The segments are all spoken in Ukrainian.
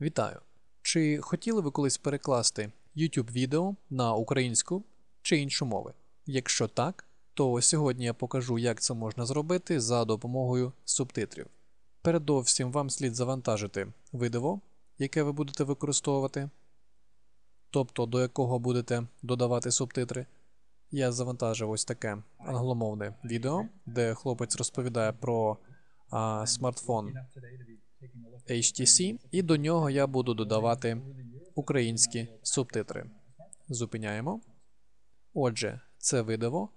Вітаю! Чи хотіли ви колись перекласти YouTube відео на українську чи іншу мови? Якщо так, то сьогодні я покажу, як це можна зробити за допомогою субтитрів. Передовсім вам слід завантажити видео, яке ви будете використовувати, тобто до якого будете додавати субтитри. Я завантажив ось таке англомовне відео, де хлопець розповідає про а, смартфон HTC, і до нього я буду додавати українські субтитри. Зупиняємо. Отже, це видео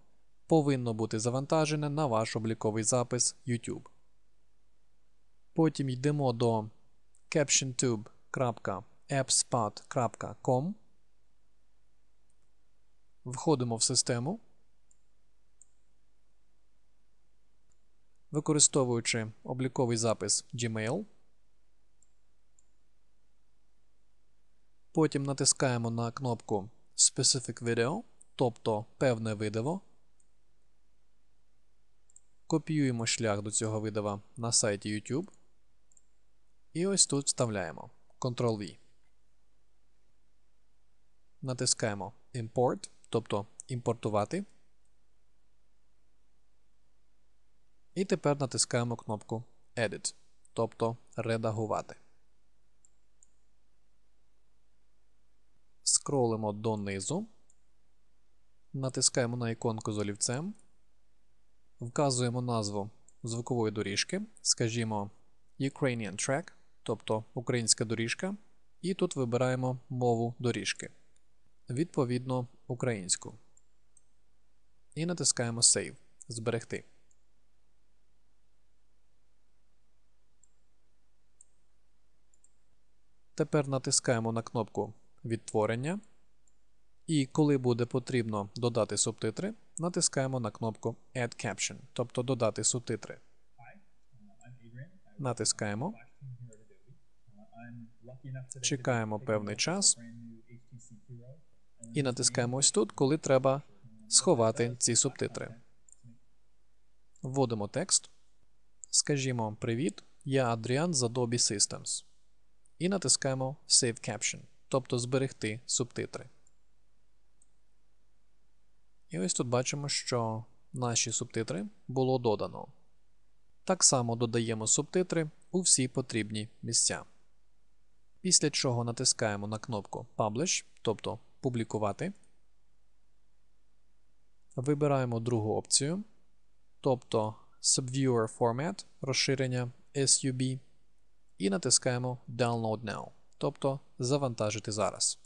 повинно бути завантажене на ваш обліковий запис YouTube. Потім йдемо до captiontube.appspot.com. Входимо в систему. Використовуючи обліковий запис Gmail. Потім натискаємо на кнопку Specific Video, тобто певне видео. Копіюємо шлях до цього видео на сайті YouTube. І ось тут вставляємо Ctrl-V. Натискаємо Import, тобто імпортувати. І тепер натискаємо кнопку Edit, тобто редагувати. Скролимо донизу, натискаємо на іконку з олівцем, вказуємо назву звукової доріжки, скажімо Ukrainian Track, тобто українська доріжка, і тут вибираємо мову доріжки, відповідно українську. І натискаємо Save Зберегти. Тепер натискаємо на кнопку Відтворення. І коли буде потрібно додати субтитри, натискаємо на кнопку Add Caption, тобто додати субтитри. Натискаємо. Чекаємо певний час і натискаємо ось тут, коли треба сховати ці субтитри. Вводимо текст. Скажімо, Привіт, я Адріан з Adobe Systems. І натискаємо Save Caption, тобто зберегти субтитри. І ось тут бачимо, що наші субтитри було додано. Так само додаємо субтитри у всі потрібні місця. Після чого натискаємо на кнопку Publish, тобто Публікувати. Вибираємо другу опцію, тобто Subviewer Format розширення SUB, і натискаємо Download Now, тобто Завантажити зараз.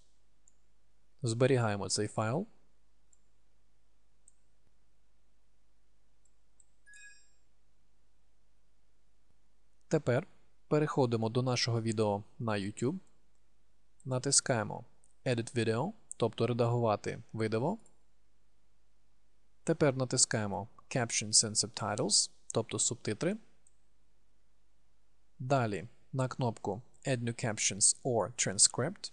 Зберігаємо цей файл. Тепер переходимо до нашого відео на YouTube. Натискаємо Edit Video, тобто редагувати видео. Тепер натискаємо Captions and Subtitles, тобто субтитри. Далі на кнопку Add New Captions or Transcript.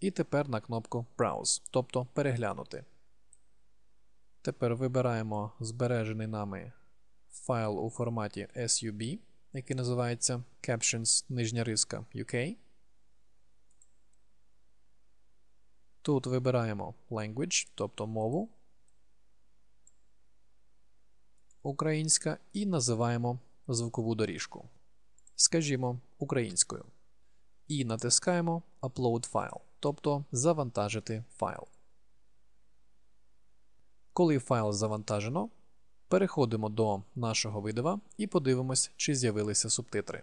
І тепер на кнопку Browse, тобто переглянути. Тепер вибираємо збережений нами файл у форматі SUB, який називається Captions нижня риска UK. Тут вибираємо Language, тобто мову українська, і називаємо звукову доріжку. Скажімо, українською. І натискаємо Upload File, тобто завантажити файл. Коли файл завантажено, переходимо до нашого видива і подивимось, чи з'явилися субтитри.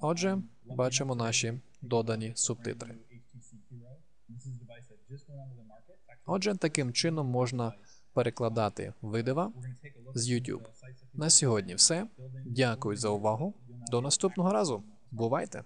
Отже, бачимо наші додані субтитри. Отже, таким чином можна перекладати видива з YouTube. На сьогодні все. Дякую за увагу. До наступного разу. Бувайте!